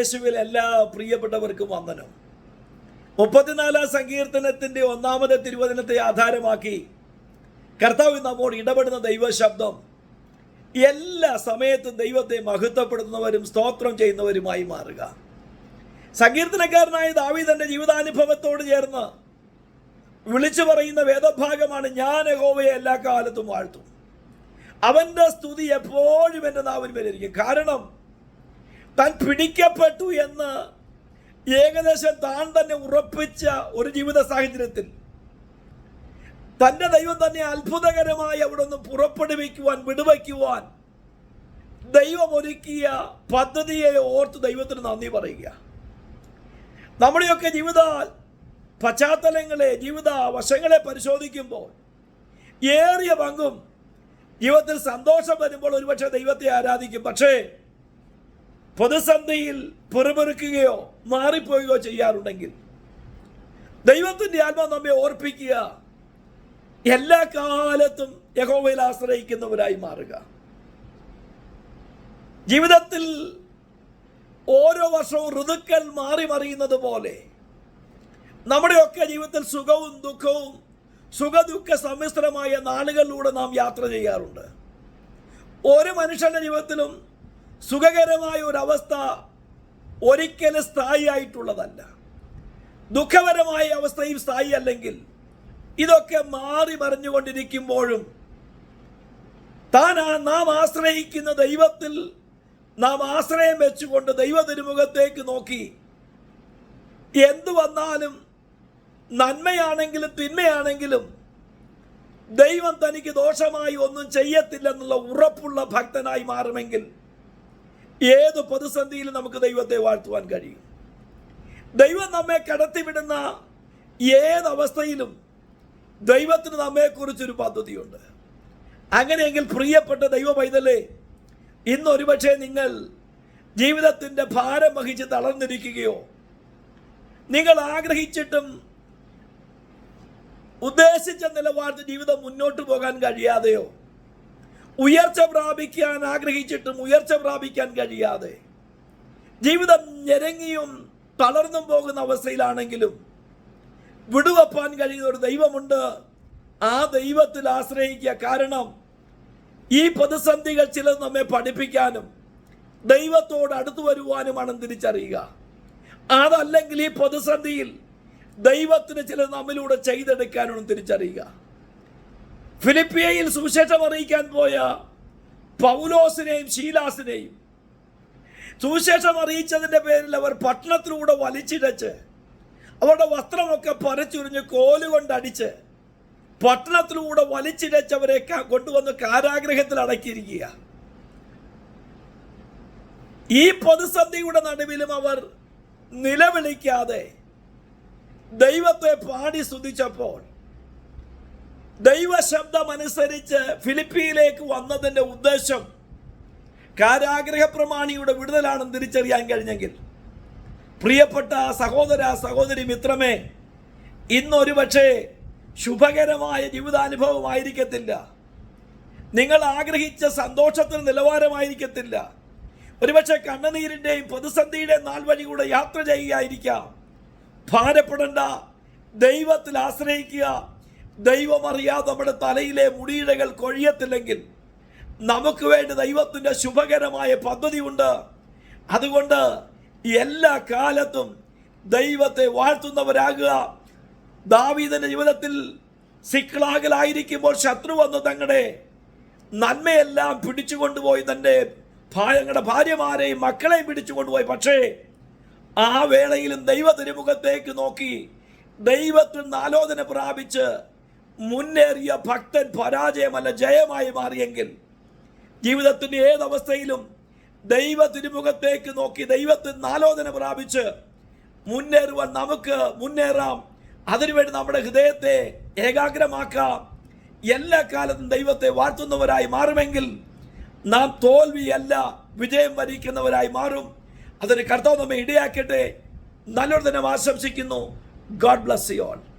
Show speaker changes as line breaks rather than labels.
ക്രിസ്തുവേശുവിൽ എല്ലാ പ്രിയപ്പെട്ടവർക്കും വന്ദനം. മുപ്പത്തിനാലാം സങ്കീർത്തനത്തിന്റെ ഒന്നാമത്തെ തിരുവചനത്തെ ആധാരമാക്കി കർത്താവ് നമ്മോട് ഇടപെടുന്ന ദൈവശബ്ദം എല്ലാ സമയത്തും ദൈവത്തെ മഹത്വപ്പെടുത്തുന്നവരും സ്തോത്രം ചെയ്യുന്നവരുമായി മാറുക. സങ്കീർത്തനക്കാരനായ ദാവി തന്റെ ജീവിതാനുഭവത്തോട് ചേർന്ന് വിളിച്ചു പറയുന്ന വേദഭാഗമാണ് ഞാൻ യഹോവയെ എല്ലാ കാലത്തും വാഴ്ത്തും. അവന്റെ സ്തുതി എപ്പോഴും എന്റെ നാവിൽ വരിയിരിക്കും കാരണം താൻ പിടിക്കപ്പെട്ടു എന്ന് ഏകദേശം താൻ തന്നെ ഉറപ്പിച്ച ഒരു ജീവിത സാഹചര്യത്തിൽ. തന്റെ ദൈവം തന്നെ അത്ഭുതകരമായി അവിടെ നിന്ന് പുറപ്പെടുവിക്കുവാൻ വിടുവയ്ക്കുവാൻ ദൈവം ഒരുക്കിയ പദ്ധതിയെ ഓർത്ത് ദൈവത്തിന് നന്ദി പറയുക. നമ്മുടെയൊക്കെ ജീവിത പശ്ചാത്തലങ്ങളെ ജീവിത വശങ്ങളെ പരിശോധിക്കുമ്പോൾ ഏറിയ പങ്കും ജീവിതത്തിൽ സന്തോഷം വരുമ്പോൾ ഒരുപക്ഷെ ദൈവത്തെ ആരാധിക്കും. പക്ഷേ പ്രതിസന്ധിയിൽ പിറുപിറുക്കുകയോ മാറിപ്പോവുകയോ ചെയ്യാറുണ്ടെങ്കിൽ ദൈവത്തിന്റെ ആത്മാ നമ്മെ ഓർപ്പിക്കുക എല്ലാ കാലത്തും യഹോവയിൽ ആശ്രയിക്കുന്നവരായി മാറുക. ജീവിതത്തിൽ ഓരോ വർഷവും ഋതുക്കൾ മാറി മറിയുന്നത് പോലെ നമ്മുടെയൊക്കെ ജീവിതത്തിൽ സുഖവും ദുഃഖവും സുഖദുഃഖ സമ്മിശ്രമായ നാളുകളിലൂടെ നാം യാത്ര ചെയ്യാറുണ്ട്. ഓരോ മനുഷ്യന്റെ ജീവിതത്തിലും സുഖകരമായ ഒരു അവസ്ഥ ഒരിക്കലും സ്ഥായി ആയിട്ടുള്ളതല്ല. ദുഃഖപരമായ അവസ്ഥയും സ്ഥായി അല്ലെങ്കിൽ ഇതൊക്കെ മാറി മറിഞ്ഞുകൊണ്ടിരിക്കുമ്പോഴും താൻ നാം ആശ്രയിക്കുന്ന ദൈവത്തിൽ നാം ആശ്രയം വെച്ചുകൊണ്ട് ദൈവ തിരുമുഖത്തേക്ക് നോക്കി എന്തു വന്നാലും നന്മയാണെങ്കിലും തിന്മയാണെങ്കിലും ദൈവം തനിക്ക് ദോഷമായി ഒന്നും ചെയ്യത്തില്ലെന്നുള്ള ഉറപ്പുള്ള ഭക്തനായി മാറുമെങ്കിൽ ഏത് പ്രതിസന്ധിയിലും നമുക്ക് ദൈവത്തെ വാഴ്ത്തുവാൻ കഴിയും. ദൈവം നമ്മെ കടത്തിവിടുന്ന ഏതവസ്ഥയിലും ദൈവത്തിന് നമ്മെക്കുറിച്ചൊരു പദ്ധതിയുണ്ട്. അങ്ങനെയെങ്കിൽ പ്രിയപ്പെട്ട ദൈവ പൈതലേ ഇന്ന് ഒരുപക്ഷെ നിങ്ങൾ ജീവിതത്തിന്റെ ഭാരം വഹിച്ച് തളർന്നിരിക്കുകയോ നിങ്ങൾ ആഗ്രഹിച്ചിട്ടും ഉദ്ദേശിച്ച നിലവാരത്തിൽ ജീവിതം മുന്നോട്ട് പോകാൻ കഴിയാതെയോ ഉയർച്ച പ്രാപിക്കാൻ ആഗ്രഹിച്ചിട്ടും ഉയർച്ച പ്രാപിക്കാൻ കഴിയാതെ ജീവിതം ഞെരങ്ങിയും തളർന്നും പോകുന്ന അവസ്ഥയിലാണെങ്കിലും വിടുവപ്പാൻ കഴിയുന്ന ഒരു ദൈവമുണ്ട്. ആ ദൈവത്തിൽ ആശ്രയിക്കുക. കാരണം ഈ പ്രതിസന്ധികൾ ചിലത് നമ്മെ പഠിപ്പിക്കാനും ദൈവത്തോട് അടുത്തു വരുവാനുമാണ് തിരിച്ചറിയുക. അതല്ലെങ്കിൽ ഈ പ്രതിസന്ധിയിൽ ദൈവത്തിന് ചിലത് നമ്മിലൂടെ ചെയ്തെടുക്കാനും തിരിച്ചറിയുക. ഫിലിപ്പിയയിൽ സുവിശേഷം അറിയിക്കാൻ പോയ പൗലോസിനെയും ശീലാസിനെയും സുവിശേഷം അറിയിച്ചതിന്റെ പേരിൽ അവർ പട്ടണത്തിലൂടെ വലിച്ചിടച്ച് അവരുടെ വസ്ത്രമൊക്കെ പരച്ചുരിഞ്ഞ് കോലുകൊണ്ടടിച്ച് പട്ടണത്തിലൂടെ വലിച്ചിടച്ചവരെ കൊണ്ടുവന്ന് കാരാഗ്രഹത്തിൽ അടക്കിയിരിക്കുക. ഈ പ്രതിസന്ധിയുടെ നടുവിലും അവർ നിലവിളിക്കാതെ ദൈവത്തെ പാടി സ്തുതിച്ചപ്പോൾ ദൈവശബ്ദമനുസരിച്ച് ഫിലിപ്പിയിലേക്ക് വന്നതിന്റെ ഉദ്ദേശം കാരാഗ്രഹ പ്രമാണിയുടെ വിടുതലാണെന്ന് തിരിച്ചറിയാൻ കഴിഞ്ഞെങ്കിൽ. പ്രിയപ്പെട്ട സഹോദര സഹോദരി മിത്രമേ ഇന്നൊരു പക്ഷേ ശുഭകരമായ ജീവിതാനുഭവമായിരിക്കത്തില്ല. നിങ്ങൾ ആഗ്രഹിച്ച സന്തോഷത്തിന് നിലവാരമായിരിക്കത്തില്ല. ഒരുപക്ഷെ കണ്ണുനീരിന്റെയും പ്രതിസന്ധിയുടെയും നാൾ വഴി കൂടെ യാത്ര ചെയ്യുകയായിരിക്കാം. ഭാരപ്പെടേണ്ട ദൈവത്തിൽ ആശ്രയിക്കുക ദൈവം അറിയാതെ നമ്മുടെ തലയിലെ മുടിയിഴകൾ കൊഴിയത്തില്ലെങ്കിൽ നമുക്ക് വേണ്ടി ദൈവത്തിന്റെ ശുഭകരമായ പദ്ധതിയുണ്ട്. അതുകൊണ്ട് എല്ലാ കാലത്തും ദൈവത്തെ വാഴ്ത്തുന്നവരാകുക. ദാവീദിന്റെ ജീവിതത്തിൽ സിക്ലാകലായിരിക്കുമ്പോൾ ശത്രു വന്ന് തങ്ങളുടെ നന്മയെല്ലാം പിടിച്ചു കൊണ്ടുപോയി തന്റെ ഭാര്യങ്ങളുടെ ഭാര്യമാരെയും മക്കളെയും പിടിച്ചു കൊണ്ടുപോയി പക്ഷേ ആ വേളയിലും ദൈവ തിരുമുഖത്തേക്ക് നോക്കി ദൈവത്തിൽ നിന്ന് ആലോചന പ്രാപിച്ച് മുന്നേറിയ ഭക്തൻ പരാജയമല്ല ജയമായി മാറിയെങ്കിൽ ജീവിതത്തിന്റെ ഏതവസ്ഥയിലും ദൈവ തിരുമുഖത്തേക്ക് നോക്കി ദൈവത്തിൽ നാലോചന പ്രാപിച്ച് മുന്നേറുവാൻ നമുക്ക് മുന്നേറാം. അതിനുവേണ്ടി നമ്മുടെ ഹൃദയത്തെ ഏകാഗ്രമാക്കാം. എല്ലാ കാലത്തും ദൈവത്തെ വാഴ്ത്തുന്നവരായി മാറുമെങ്കിൽ നാം തോൽവിയല്ല വിജയം വരിക്കുന്നവരായി മാറും. അതിന് കർത്താവ് നമ്മെ ഇടയാക്കട്ടെ. നല്ലൊരു ദിനം ആശംസിക്കുന്നു. God bless you all